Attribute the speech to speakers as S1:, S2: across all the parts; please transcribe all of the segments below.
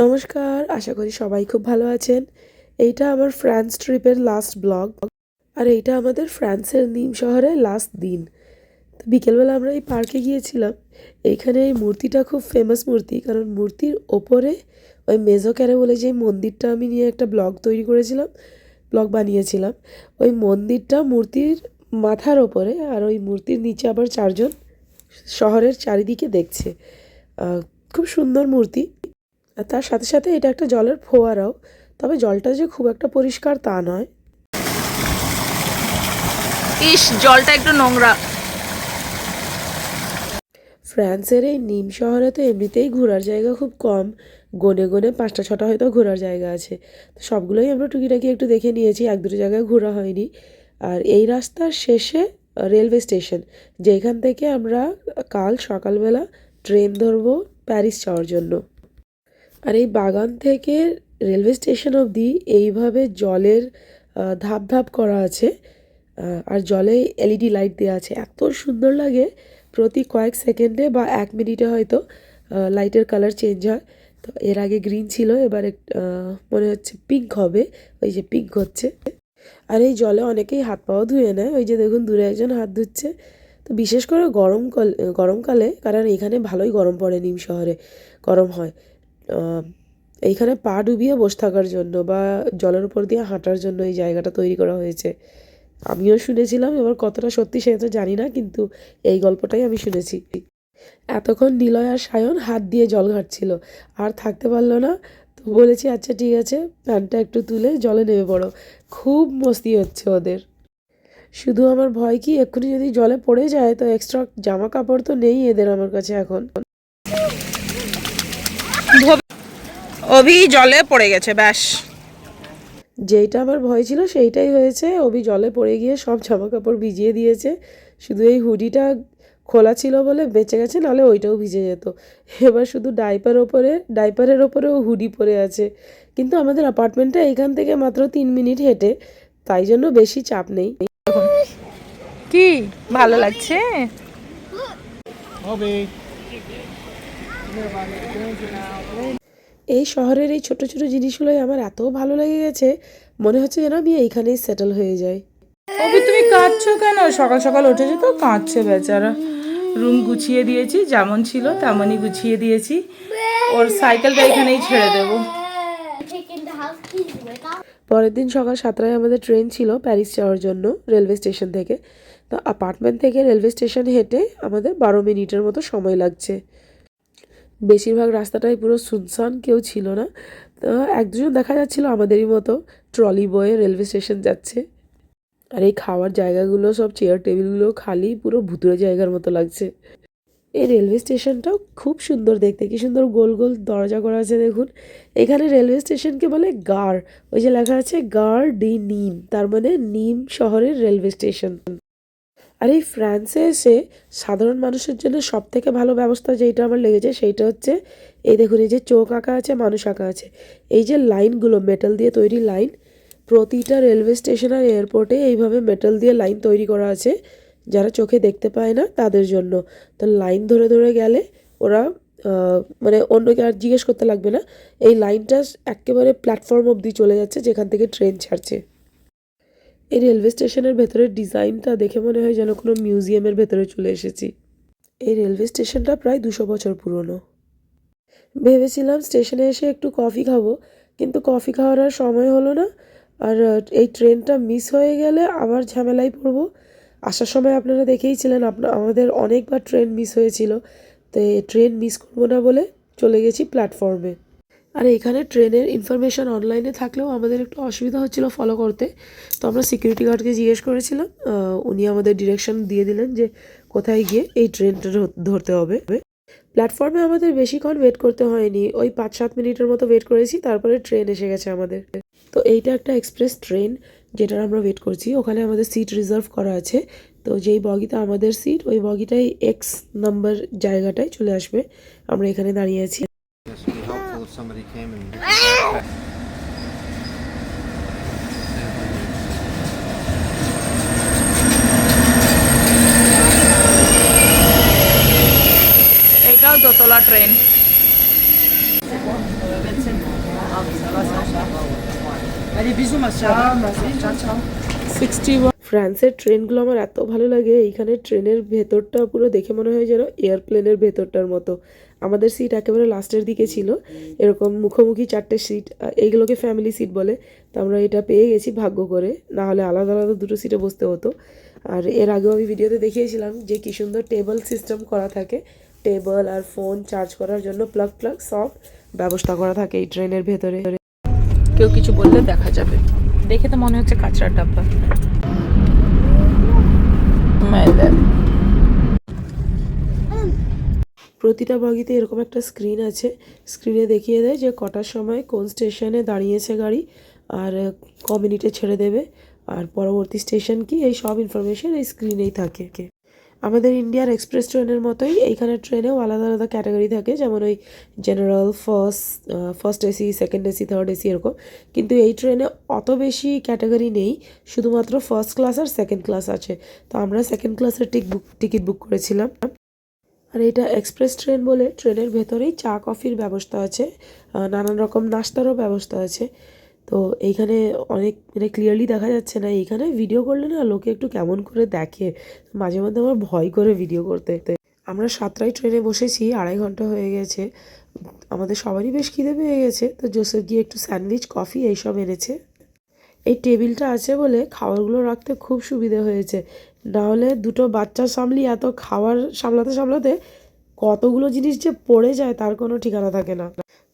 S1: নমস্কার, আশা করি সবাই খুব ভালো আছেন। এইটা আমার ফ্রান্স ট্রিপের লাস্ট ব্লগ আর এইটা আমাদের ফ্রান্সের নিম শহরে লাস্ট দিন। তো বিকেলবেলা আমরা এই পার্কে গিয়েছিলাম। এইখানে এই মূর্তিটা খুব ফেমাস মূর্তি, কারণ মূর্তির ওপরে ওই মেজো ক্যারে বলে যে মন্দিরটা আমি নিয়ে একটা ব্লগ তৈরি করেছিলাম ব্লগ বানিয়েছিলাম। ওই মন্দিরটা মূর্তির মাথার ওপরে আর ওই মূর্তির নিচে আবার চারজন শহরের চারিদিকে দেখছে। খুব সুন্দর মূর্তি। আর তার সাথে সাথে এটা একটা জলের ফোয়ারাও। তবে জলটা যে খুব একটা পরিষ্কার তা নয়।
S2: ইস জলটা একটু নোংরা।
S1: ফ্রান্সের এই নিম শহরে তো এমনিতেই ঘোরার জায়গা খুব কম। গনে গনে পাঁচটা ছটা হয়তো ঘোরার জায়গা আছে। তো সবগুলোই আমরা টুকিটাকি একটু দেখে নিয়েছি এক দুটো জায়গায় ঘোরা হয়নি। আর এই রাস্তার শেষে রেলওয়ে স্টেশন যেখান থেকে আমরা কাল সকালবেলা ট্রেন ধরবো প্যারিস যাওয়ার জন্য। আর এই বাগান থেকে রেলওয়ে স্টেশন অবধি এইভাবে জলের ধাপ ধাপ করা আছে আর জলে এলইডি লাইট দেওয়া আছে। এত সুন্দর লাগে, প্রতি কয়েক সেকেন্ডে বা এক মিনিটে হয়তো লাইটের কালার চেঞ্জ হয়। তো এর আগে গ্রিন ছিল, এবার মনে হচ্ছে পিঙ্ক হবে, ওই যে পিঙ্ক হচ্ছে। আর এই জলে অনেকেই হাত পাও ধুয়ে নেয়, ওই যে দেখুন দূরে একজন হাত ধুচ্ছে। তো বিশেষ করে গরমকাল গরমকালে, কারণ এখানে ভালোই গরম পড়ে নিম শহরে, গরম হয়। এইখানে পা ডুবিয়ে বসে থাকার জন্য বা জলের উপর দিয়ে হাঁটার জন্য এই জায়গাটা তৈরি করা হয়েছে। আমিও শুনেছিলাম, এবার কতটা সত্যি সেটা জানি না, কিন্তু এই গল্পটাই আমি শুনেছি। এতক্ষণ নিলয় আর সায়ন হাত দিয়ে জল ঘাটছিল। আর থাকতে পারল না, তো বলেছি আচ্ছা ঠিক আছে প্যান্টটা একটু তুলে জলে নেমে পড়ো। খুব মস্তি হচ্ছে ওদের। শুধু আমার ভয় কি, এক্ষুনি যদি জলে পড়ে যায়, তো এক্সট্রা জামা কাপড় তো নেই এদের আমার কাছে এখন।
S2: অভি জলে পড়ে গেছে ব্যাস।
S1: যেইটা আমার ভয় ছিল সেইটাই হয়েছে। অভি জলে পড়ে গিয়ে সব জামা কাপড় ভিজিয়ে দিয়েছে। শুধু এই হুডিটা খোলা ছিল বলে বেঁচে গেছে নাহলে ওইটাও ভিজে যেত। এবার শুধু ডাইপার ওপরে ডাইপারের ওপরেও হুডি পরে আছে। কিন্তু আমাদের অ্যাপার্টমেন্টটা এখান থেকে মাত্র তিন মিনিট হেঁটে তাই জন্য বেশি চাপ নেই।
S2: কি? ভালো লাগছে?
S1: এই শহরের এই ছোট ছোট জিনিসগুলোই আমার এত ভালো লেগে গেছে মনে হচ্ছে যেন আমি এইখানেই সেটেল হয়ে যাই।
S3: অভি তুমি কাঁদছো কেন? সকাল সকাল উঠেছে তো? কাঁদছে বেচারা। রুম গুছিয়ে দিয়েছি যেমন ছিল তেমনই গুছিয়ে দিয়েছি। ওর সাইকেলটা এখানেই ছেড়ে দেবো.
S1: পরের দিন সকাল সাতটায় আমাদের ট্রেন ছিল প্যারিস যাওয়ার জন্য রেলওয়ে স্টেশন থেকে। তো অ্যাপার্টমেন্ট থেকে রেলওয়ে স্টেশন হেঁটে আমাদের বারো মিনিটের মতো সময় লাগছে। বেশিরভাগ রাস্তাটাই পুরো সুনসান, কেউ ছিল না। তো এক দুজন দেখা যাচ্ছিল আমাদেরই মতো, ট্রলি বয়ে রেলওয়ে স্টেশন যাচ্ছে। আর এই খাওয়ার জায়গাগুলো সব চেয়ার টেবিলগুলো খালি, পুরো ভুতুরে জায়গার মতো লাগছে। এই রেলওয়ে স্টেশনটাও খুব সুন্দর দেখতে, কি সুন্দর গোল গোল দরজা করা আছে দেখুন। এখানে রেলওয়ে স্টেশনকে বলে গার, ওই যে লেখা আছে গার ডি নিম, তার মানে নিম শহরের রেলওয়ে স্টেশন। আর এই ফ্রান্সে এসে সাধারণ মানুষের জন্য সব থেকে ভালো ব্যবস্থা যেটা আমার লেগেছে সেইটা হচ্ছে, এই দেখুন, এই যে চোখ আঁকা আছে, মানুষ আঁকা আছে। এই যে লাইনগুলো মেটাল দিয়ে তৈরি লাইন প্রতিটা রেলওয়ে স্টেশন আর এয়ারপোর্টে এইভাবে মেটাল দিয়ে লাইন তৈরি করা আছে, যারা চোখে দেখতে পায় না তাদের জন্য। তো লাইন ধরে ধরে গেলে ওরা মানে অন্যকে আর জিজ্ঞেস করতে লাগবে না। এই লাইনটা একেবারে প্ল্যাটফর্ম অবধি চলে যাচ্ছে, যেখান থেকে ট্রেন ছাড়ছে। এই রেলওয়ে স্টেশনের ভেতরের ডিজাইনটা দেখে মনে হয় যেন কোনো মিউজিয়ামের ভেতরে চলে এসেছি। এই রেলওয়ে স্টেশনটা প্রায় দুশো বছর পুরনো। ভেবেছিলাম স্টেশনে এসে একটু কফি খাব, কিন্তু কফি খাওয়ার আর সময় হলো না, আর এই ট্রেনটা মিস হয়ে গেলে আবার ঝামেলায় পড়ব। আসার সময় আপনারা দেখেইছিলেন আপনার আমাদের অনেকবার ট্রেন মিস হয়েছিল, তো ট্রেন মিস করব না বলে চলে গেছি প্ল্যাটফর্মে। আর এখানে ট্রেনের ইনফরমেশন অনলাইনে থাকলেও আমাদের একটু অসুবিধা হচ্ছিল ফলো করতে। তো আমরা সিকিউরিটি গার্ডকে জিজ্ঞেস করেছিলাম উনি আমাদের ডিরেকশন দিয়ে দিলেন যে কোথায় গিয়ে এই ট্রেনটা ধর- ধরতে হবে। প্ল্যাটফর্মে আমাদের বেশিক্ষণ ওয়েট করতে হয়নি, ওই পাঁচ সাত মিনিটের মতো ওয়েট করেছি, তারপরে ট্রেন এসে গেছে আমাদের। তো এইটা একটা এক্সপ্রেস ট্রেন যেটার আমরা ওয়েট করছি, ওখানে আমাদের সিট রিজার্ভ করা আছে। তো যেই বগিতে আমাদের সিট ওই বগিটাই এক্স নাম্বার জায়গাটায় চলে আসবে, আমরা এখানে দাঁড়িয়ে আছি।
S4: came and.
S2: এটাও দোতলা ট্রেন
S3: সিক্সটি
S1: ফ্রান্সের ট্রেনগুলো আমার এত ভালো লাগে এইখানে ট্রেনের ভেতরটা পুরো দেখে মনে হয় যেন এয়ারপ্লেনের ভেতরটার মতো। আমাদের সিট একেবারে লাস্টের দিকে ছিল, এরকম মুখোমুখি চারটে সিট এইগুলোকে ফ্যামিলি সিট বলে। তো আমরা এটা পেয়ে গেছি ভাগ্য করে না হলে আলাদা আলাদা দুটো সিটে বসতে হতো। আর এর আগেও আমি ভিডিওতে দেখিয়েছিলাম যে কী সুন্দর টেবল সিস্টেম করা থাকে। টেবল আর ফোন চার্জ করার জন্য প্লাগ প্লাগ সব ব্যবস্থা করা থাকে এই ট্রেনের ভেতরে।
S3: কেউ কিছু বললে দেখা যাবে। দেখে তো মনে হচ্ছে কাঁচড়ার ডাব্বা।
S1: প্রতিটা বগিতে এরকম একটা স্ক্রিন আছে। স্ক্রিনে দেখিয়ে দেয় যে কটার সময় কোন স্টেশনে দাঁড়িয়েছে গাড়ি আর ক মিনিটে ছেড়ে দেবে। আর পরবর্তী স্টেশন কি এই সব ইনফরমেশন এই স্ক্রিনেই থাকে। আমাদের ইন্ডিয়ার এক্সপ্রেস ট্রেনের মতোই এইখানে ট্রেনেও আলাদা আলাদা ক্যাটাগরি থাকে, যেমন ওই general first first AC second AC third AC এরকম। কিন্তু এই ট্রেনে অত বেশি ক্যাটাগরি নেই, শুধুমাত্র ফার্স্ট ক্লাস আর সেকেন্ড ক্লাস আছে। তো আমরা সেকেন্ড ক্লাসের টিক বুক, টিকিট বুক করেছিলাম। আর এটা এক্সপ্রেস ট্রেন বলে ট্রেনের ভেতরেই চা, কফির ব্যবস্থা আছে নানান রকম নাস্তারও ব্যবস্থা আছে। তো এইখানে অনেক মানে ক্লিয়ারলি দেখা যাচ্ছে না, এইখানে ভিডিও করলে না লোকে একটু কেমন করে দেখে। মাঝে মধ্যে আমার ভয় করে ভিডিও করতে আমরা সাতটায় ট্রেনে বসেছি, আড়াই ঘণ্টা হয়ে গেছে। আমাদের সবারই বেশ খিদে পেয়ে গেছে। তো জোসেফ গিয়ে একটু স্যান্ডউইচ কফি এইসব এনেছে। এই টেবিলটা আছে বলে খাবারগুলো রাখতে খুব সুবিধে হয়েছে। নাহলে দুটো বাচ্চা সামলি, এত খাবার সামলাতে সামলাতে কতগুলো জিনিস যে পড়ে যায় তার কোনো ঠিকানা থাকে না।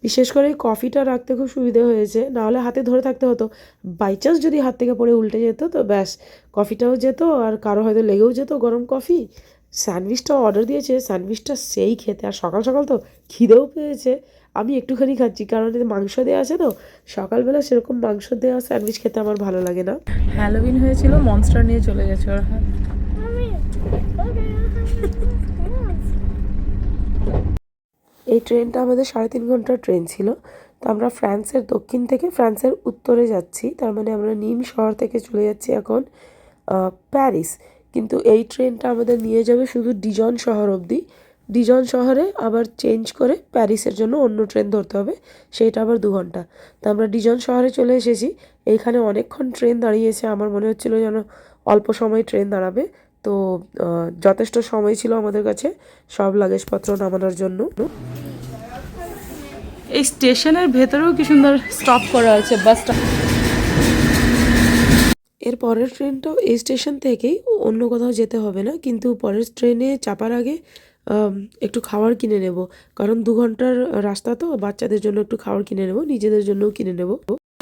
S1: বিশেষ করে এই কফিটা রাখতে খুব সুবিধে হয়েছে। নাহলে হাতে ধরে থাকতে হতো। বাই চান্স যদি হাত থেকে পড়ে উল্টে যেত তো ব্যাস। কফিটাও যেত আর কারও হয়তো লেগেও যেত গরম কফি স্যান্ডউইচটা অর্ডার দিয়েছে স্যান্ডউইচটা সেই খেতে। আর সকাল সকাল তো খিদেও পেয়েছে। আমি একটুখানি খাচ্ছি কারণ এতে মাংস দেওয়া আছে তো। সকালবেলা সেরকম মাংস দেওয়া স্যান্ডউইচ খেতে আমার ভালো লাগে না।
S3: হ্যালোবিন হয়েছিল মনস্টার নিয়ে চলে গেছে ওরা
S1: এই ট্রেনটা আমাদের সাড়ে তিন ঘণ্টার ট্রেন ছিল। তো আমরা ফ্রান্সের দক্ষিণ থেকে ফ্রান্সের উত্তরে যাচ্ছি। তার মানে আমরা নিম শহর থেকে চলে যাচ্ছি এখন প্যারিস। কিন্তু এই ট্রেনটা আমাদের নিয়ে যাবে শুধু ডিজন শহর অবধি। ডিজন শহরে আবার চেঞ্জ করে প্যারিসের জন্য অন্য ট্রেন ধরতে হবে সেইটা আবার দু ঘণ্টা। তো আমরা ডিজন শহরে চলে এসেছি। এইখানে অনেকক্ষণ ট্রেন দাঁড়িয়েছে। আমার মনে হচ্ছিল যেন অল্প সময় ট্রেন দাঁড়াবে। তো যথেষ্ট সময় ছিল আমাদের কাছে সব লাগেজপত্র নামানোর জন্য।
S3: এই স্টেশনের ভেতরেও কি সুন্দর স্টপ করা আছে বাসটা
S1: এর পরের ট্রেনটাও এই স্টেশন থেকেই অন্য কোথাও যেতে হবে না কিন্তু পরের ট্রেনে চাপার আগে একটু খাবার কিনে নেব। কারণ দু ঘণ্টার রাস্তা তো বাচ্চাদের জন্য একটু খাবার কিনে নেব নিজেদের জন্যও কিনে নেব।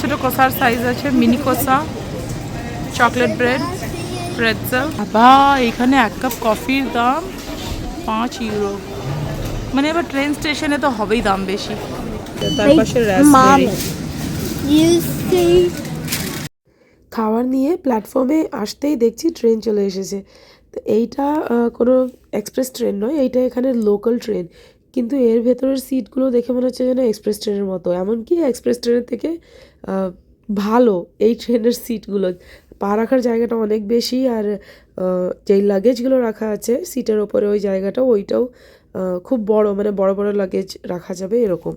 S3: ছোট কষার সাইজ আছে মিনি কষা চকলেট ব্রেড প্রেটজেল বাবা এখানে এক কাপ কফির দাম পাঁচ ইউরো মানে এবার ট্রেন স্টেশনে তো হবেই দাম বেশি। তার পাশে
S5: see?
S1: খাবার নিয়ে প্ল্যাটফর্মে আসতেই দেখছি ট্রেন চলে এসেছে। তো এইটা আহ, কোনো এক্সপ্রেস ট্রেন নয় এইটা এখানে লোকাল ট্রেন কিন্তু এর ভেতরের সিটগুলো দেখে মনে হচ্ছে যেন এক্সপ্রেস ট্রেনের মতো। এমনকি এক্সপ্রেস ট্রেনের থেকে আহ, ভালো এই ট্রেনের সিটগুলো পা রাখার জায়গাটা অনেক বেশি আর যেই লাগেজগুলো রাখা আছে সিটের ওপরে ওই জায়গাটা ওইটাও খুব বড় মানে বড় বড় লাগেজ রাখা যাবে এরকম।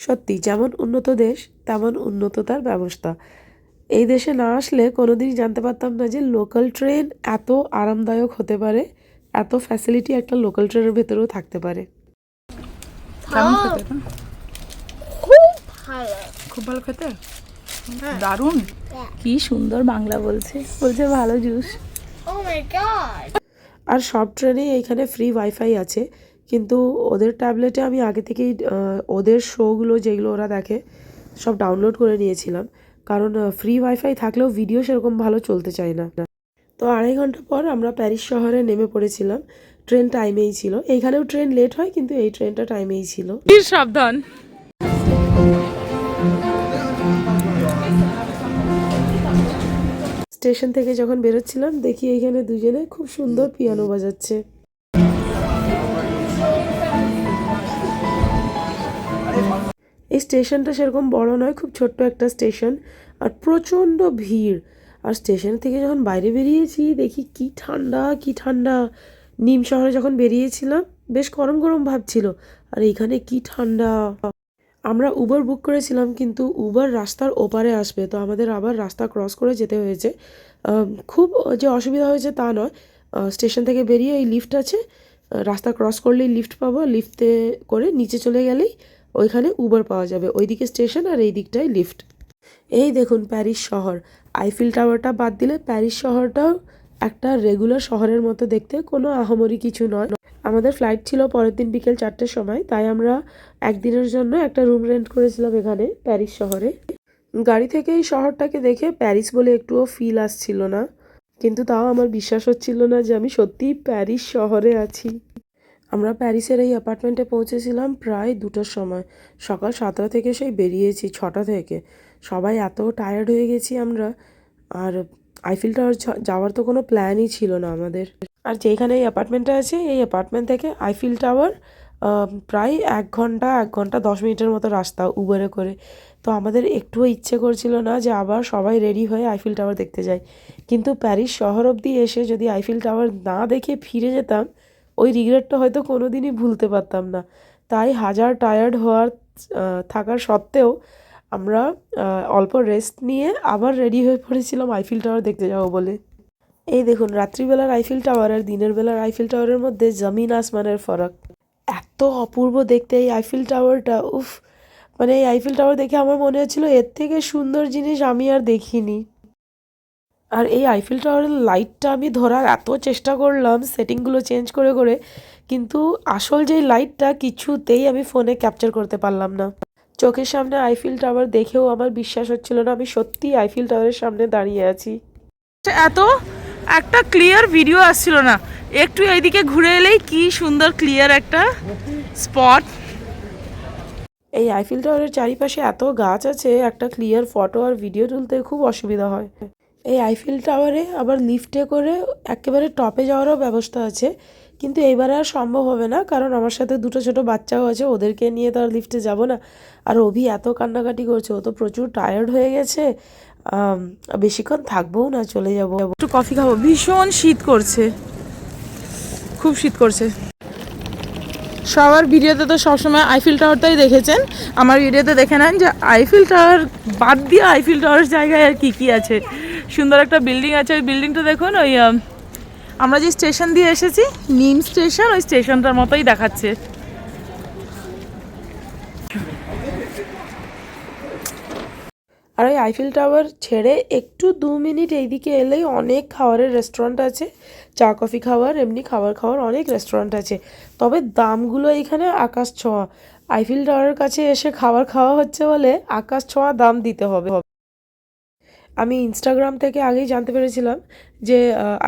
S1: সত্যি যেমন উন্নত দেশ তেমন উন্নত তার ব্যবস্থা। এই দেশে না আসলে কোনোদিনই জানতে পারতাম না যে লোকাল ট্রেন এত আরামদায়ক হতে পারে এত ফ্যাসিলিটি একটা লোকাল ট্রেনের ভেতরেও থাকতে পারে।
S3: কেমন খেতে
S5: খুব ভালো।
S3: খুব ভালো খেতে? দারুণ? কি সুন্দর বাংলা বলছে। বলছে ভালো জুস
S5: Oh!
S1: আর সব ট্রেনেই এইখানে ফ্রি ওয়াইফাই আছে। কিন্তু ওদের ট্যাবলেটে আমি আগে থেকেই ওদের শোগুলো যেগুলো ওরা দেখে সব ডাউনলোড করে নিয়েছিলাম। কারণ ফ্রি ওয়াইফাই থাকলেও ভিডিও সেরকম ভালো চলতে চায় না। তো আড়াই ঘণ্টা পর আমরা প্যারিস শহরে নেমে পড়েছিলাম। ট্রেন টাইমেই ছিল। এইখানেও ট্রেন লেট হয় কিন্তু এই ট্রেনটা টাইমেই ছিল।
S3: সাবধান।
S1: স্টেশন থেকে যখন বেরোচ্ছিলাম দেখি এইখানে দুজনে খুব সুন্দর পিয়ানো বাজাচ্ছে। এই স্টেশনটা সেরকম বড় নয় খুব ছোট্ট একটা স্টেশন আর প্রচণ্ড ভিড়। আর স্টেশন থেকে যখন বাইরে বেরিয়েছি দেখি কি ঠান্ডা কি ঠান্ডা। নিম শহরে যখন বেরিয়েছিলাম বেশ গরম গরম ভাব ছিল। আর এইখানে কি ঠান্ডা। আমরা উবার বুক করেছিলাম, কিন্তু উবার রাস্তার ওপারে আসবে, তো আমাদের আবার রাস্তা ক্রস করে যেতে হয়েছে। খুব যে অসুবিধা হয়েছে তা নয়। স্টেশন থেকে বেরিয়ে এই লিফট আছে রাস্তা ক্রস করলেই লিফট পাবো লিফটে করে নিচে চলে গেলেই ওইখানে উবার পাওয়া যাবে, ওইদিকে স্টেশন আর এই দিকটায় লিফট এই দেখুন প্যারিস শহর। আইফিল টাওয়ারটা বাদ দিলে প্যারিস শহরটাও একটা রেগুলার শহরের মতো দেখতে, কোনো আহামরি কিছু নয়। আমাদের ফ্লাইট ছিল পরের দিন বিকেল চারটের সময়, তাই আমরা একদিনের জন্য একটা রুম রেন্ট করেছিলাম এখানে প্যারিস শহরে। গাড়ি থেকে এই শহরটাকে দেখে প্যারিস বলে একটুও ফিল আসছিল না। কিন্তু তাও আমার বিশ্বাস হচ্ছিল না যে আমি সত্যিই প্যারিস শহরে আছি। আমরা প্যারিসের এই অ্যাপার্টমেন্টে পৌঁছেছিলাম প্রায় দুটোর সময়। সকাল সাতটা থেকে সেই বেরিয়েছি, ছটা থেকে। সবাই এত টায়ার্ড হয়ে গেছি আমরা। আর আইফিল টাওয়ার যাওয়ার তো কোনো প্ল্যানই ছিল না আমাদের। আর যেখানে এই অ্যাপার্টমেন্টটা আছে, এই অ্যাপার্টমেন্ট থেকে আইফিল টাওয়ার প্রায় এক ঘণ্টা এক ঘণ্টা দশ মিনিটের মতো রাস্তা উবারে করে। তো আমাদের একটুও ইচ্ছে করছিল না যে আবার সবাই রেডি হয়ে আইফিল টাওয়ার দেখতে যাই। কিন্তু প্যারিস শহর অবধি এসে যদি আইফিল টাওয়ার না দেখে ফিরে যেতাম, ওই রিগ্রেটটা হয়তো কোনো দিনই ভুলতে পারতাম না। তাই হাজার টায়ার্ড হওয়ার থাকার সত্ত্বেও আমরা অল্প রেস্ট নিয়ে আবার রেডি হয়ে পড়েছিলাম আইফিল টাওয়ার দেখতে যাব বলে। এই দেখুন, রাত্রিবেলার আইফিল টাওয়ার আর দিনের বেলার আইফিল টাওয়ারের মধ্যে জমিন আসমানের ফরাক। এত অপূর্ব দেখতে এই আইফিল টাওয়ারটা উফ। মানে এই আইফিল টাওয়ার দেখে আমার মনে হচ্ছিল, এর থেকে সুন্দর জিনিস আমি আর দেখিনি। আর এই আইফিল টাওয়ারের লাইটটা আমি ধরার এত চেষ্টা করলাম সেটিংগুলো চেঞ্জ করে করে, কিন্তু আসল যেই লাইটটা কিছুতেই আমি ফোনে ক্যাপচার করতে পারলাম না। চোখের সামনে আইফিল টাওয়ার দেখেও আমার বিশ্বাস হচ্ছিল না, আমি সত্যিই আইফিল টাওয়ারের সামনে দাঁড়িয়ে আছি।
S3: এত একটা ক্লিয়ার ভিডিও আসছিল না। একটু এইদিকে ঘুরে এলেই কি সুন্দর ক্লিয়ার একটা স্পট
S1: এই আইফিল টাওয়ারের চারিপাশে এত গাছ আছে, একটা ক্লিয়ার ফটো আর ভিডিও তুলতে খুব অসুবিধা হয়। এই আইফিল টাওয়ারে আবার লিফটে করে একেবারে টপে যাওয়ারও ব্যবস্থা আছে, কিন্তু এইবারে আর সম্ভব হবে না, কারণ আমার সাথে দুটো ছোট বাচ্চাও আছে, ওদেরকে নিয়ে তো আর লিফটে যাব না। আর অভি এত কান্নাকাটি করছে, ও তো প্রচুর টায়ার্ড হয়ে গেছে। বেশিক্ষণ থাকব না, চলে যাব।
S3: একটু কফি খাব। ভীষণ শীত করছে। খুব শীত করছে। সবার ভিডিওতে তো সবসময় আইফিল টাওয়ারটাই দেখেছেন। আমার ভিডিওতে দেখে নেন যে আইফিল টাওয়ার বাদ দিয়ে আইফিল টাওয়ার জায়গায় আর কী কী আছে। সুন্দর একটা বিল্ডিং আছে। ওই বিল্ডিংটা দেখুন, ওই আমরা যে স্টেশন দিয়ে এসেছি নিম স্টেশন ওই স্টেশনটার মতোই দেখাচ্ছে।
S1: আর ওই আইফিল টাওয়ার ছেড়ে একটু দু মিনিট এইদিকে এলেই অনেক খাবারের রেস্টুরেন্ট আছে। চা, কফি খাওয়ার, এমনি খাবার খাওয়ার অনেক রেস্টুরেন্ট আছে। তবে দামগুলো এখানে আকাশ ছোঁয়া। আইফিল টাওয়ারের কাছে এসে খাবার খাওয়া হচ্ছে বলে আকাশ ছোঁয়া দাম দিতে হবে। আমি ইনস্টাগ্রাম থেকে আগেই জানতে পেরেছিলাম যে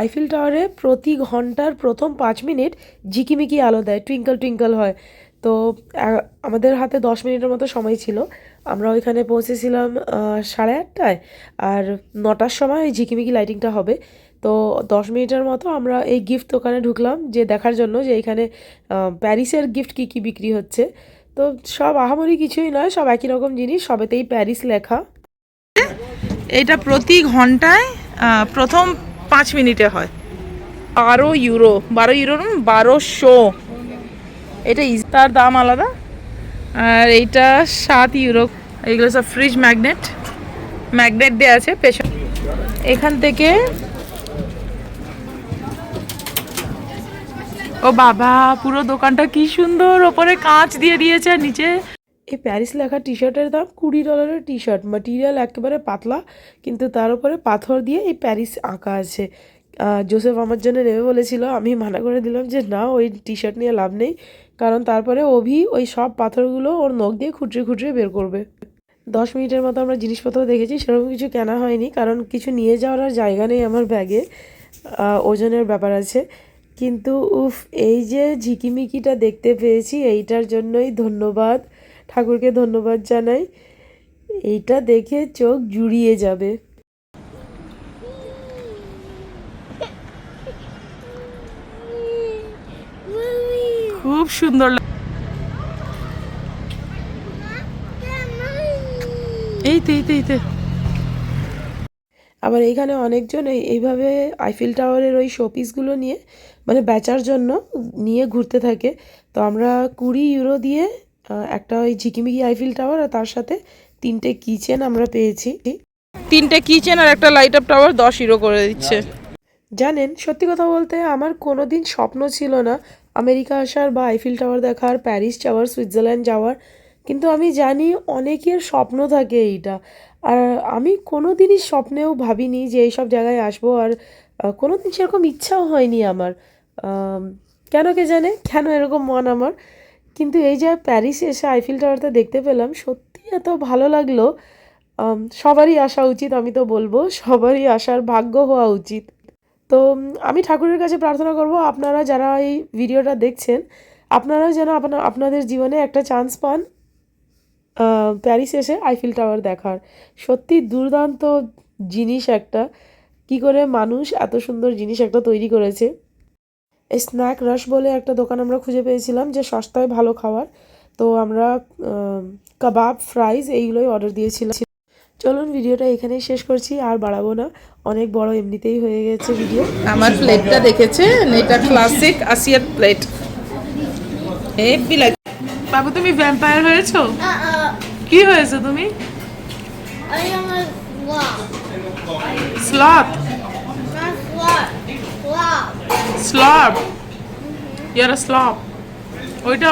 S1: আইফিল টাওয়ারে প্রতি ঘণ্টার প্রথম পাঁচ মিনিট ঝিকিমিকি আলো দেয় টুইঙ্কল টুইঙ্কল হয়। তো আমাদের হাতে দশ মিনিটের মতো সময় ছিল। আমরা ওইখানে পৌঁছেছিলাম সাড়ে আটটায়। আর নটার সময় ওই ঝিকিমিকি লাইটিংটা হবে। তো দশ মিনিটের মতো আমরা এই গিফট দোকানে ঢুকলাম যে দেখার জন্য যে এখানে প্যারিসের গিফট কী কী বিক্রি হচ্ছে। তো সব আহামরি কিছুই নয়, সব একই রকম জিনিস, সবেতেই প্যারিস লেখা।
S3: এটা প্রতি ঘন্টায় প্রথম পাঁচ মিনিটে হয়। বারো ইউরো বারো ইউরো বারোশো। এটা ইজ- তার দাম আলাদা। আর এইটা সাত ইউরো। এইগুলো সব ফ্রিজ ম্যাগনেট ম্যাগনেট দেওয়া আছে পেছন। এখান থেকে ও বাবা, পুরো দোকানটা কি সুন্দর। ওপরে কাঁচ দিয়ে দিয়েছে নিচে।
S1: এই প্যারিস লেখা টি শার্টের দাম কুড়ি ডলারের টি শার্ট মাটিরিয়াল একেবারে পাতলা, কিন্তু তার উপরে পাথর দিয়ে এই প্যারিস আঁকা আছে। জোসেফ আমার জন্য নেবে বলেছিল। আমি মানা করে দিলাম যে, না, ওই টি শার্ট নিয়ে লাভ নেই। কারণ তারপরে অভি ওই সব পাথরগুলো ওর নখ দিয়ে খুঁটরে খুঁটরে বের করবে। দশ মিনিটের মতো আমরা জিনিসপত্র দেখেছি, সেরকম কিছু কেনা হয়নি, কারণ কিছু নিয়ে যাওয়ার আর জায়গা নেই আমার ব্যাগে ওজনের ব্যাপার আছে। কিন্তু উফ, এই যে ঝিকিমিকিটা দেখতে পেয়েছি, এইটার জন্যই ধন্যবাদ, ঠাকুরকে ধন্যবাদ জানাই। এইটা দেখে চোখ জুড়িয়ে যাবে।
S3: খুব সুন্দর এই তো এই তো এই তো।
S1: আবার এইখানে অনেকজন এই এইভাবে আইফিল টাওয়ারের ওই শোপিসগুলো নিয়ে মানে বেচার জন্য নিয়ে ঘুরতে থাকে। তো আমরা কুড়ি ইউরো দিয়ে একটা ওই ঝিকিমিকি আইফিল টাওয়ার আর তার সাথে তিনটে কিচেন আমরা পেয়েছি।
S2: তিনটে কিচেন আর একটা লাইট আপ টাওয়ার দশ ইউরো করে দিচ্ছে।
S1: জানেন সত্যি কথা বলতে আমার কোনো দিন স্বপ্ন ছিল না আমেরিকা আসার বা আইফিল টাওয়ার দেখার, প্যারিস যাওয়ার, সুইজারল্যান্ড যাওয়ার, কিন্তু আমি জানি অনেকের স্বপ্ন থাকে এইটা। আর আমি কোনো দিনই স্বপ্নেও ভাবিনি যে এইসব জায়গায় আসব আর কোনো দিন সেরকম ইচ্ছাও হয়নি আমার। কেন কে জানে? কেন এরকম মন আমার? কিন্তু এই যে প্যারিসে এসে আইফিল টাওয়ারটা দেখতে পেলাম, সত্যি এত ভালো লাগল। সবারই আসা উচিত আমি তো বলব, সবারই আসার ভাগ্য হওয়া উচিত। তো আমি ঠাকুরের কাছে প্রার্থনা করব, আপনারা যারা এই ভিডিওটা দেখছেন আপনারা যেন আপনার আপনাদের জীবনে একটা চান্স পান প্যারিস এসে আইফিল টাওয়ার দেখার। সত্যি দুর্দান্ত জিনিস একটা। কি করে মানুষ এত সুন্দর জিনিস একটা তৈরি করেছে। স্ন্যাক রাশ বলে একটা দোকান আমরা খুঁজে পেয়েছিলাম যে সস্তায় ভালো খাবার তো আমরা কাবাব ফ্রাইজ এইগুলোই অর্ডার দিয়েছিলাম। চলুন ভিডিওটা এখানেই শেষ করছি আর বাড়াবো না। অনেক বড় এমনিতেই হয়ে গেছে ভিডিও
S2: আমার প্লেটটা দেখেছেন? এটা ক্লাসিক আসিয়ার প্লেট হেভি লাগে?
S3: বাবু তুমি ভ্যাম্পায়ার হয়েছো. কি হয়েছে তুমি.
S5: Sloth.
S3: স্লব ইয়ার স্লব ওইটা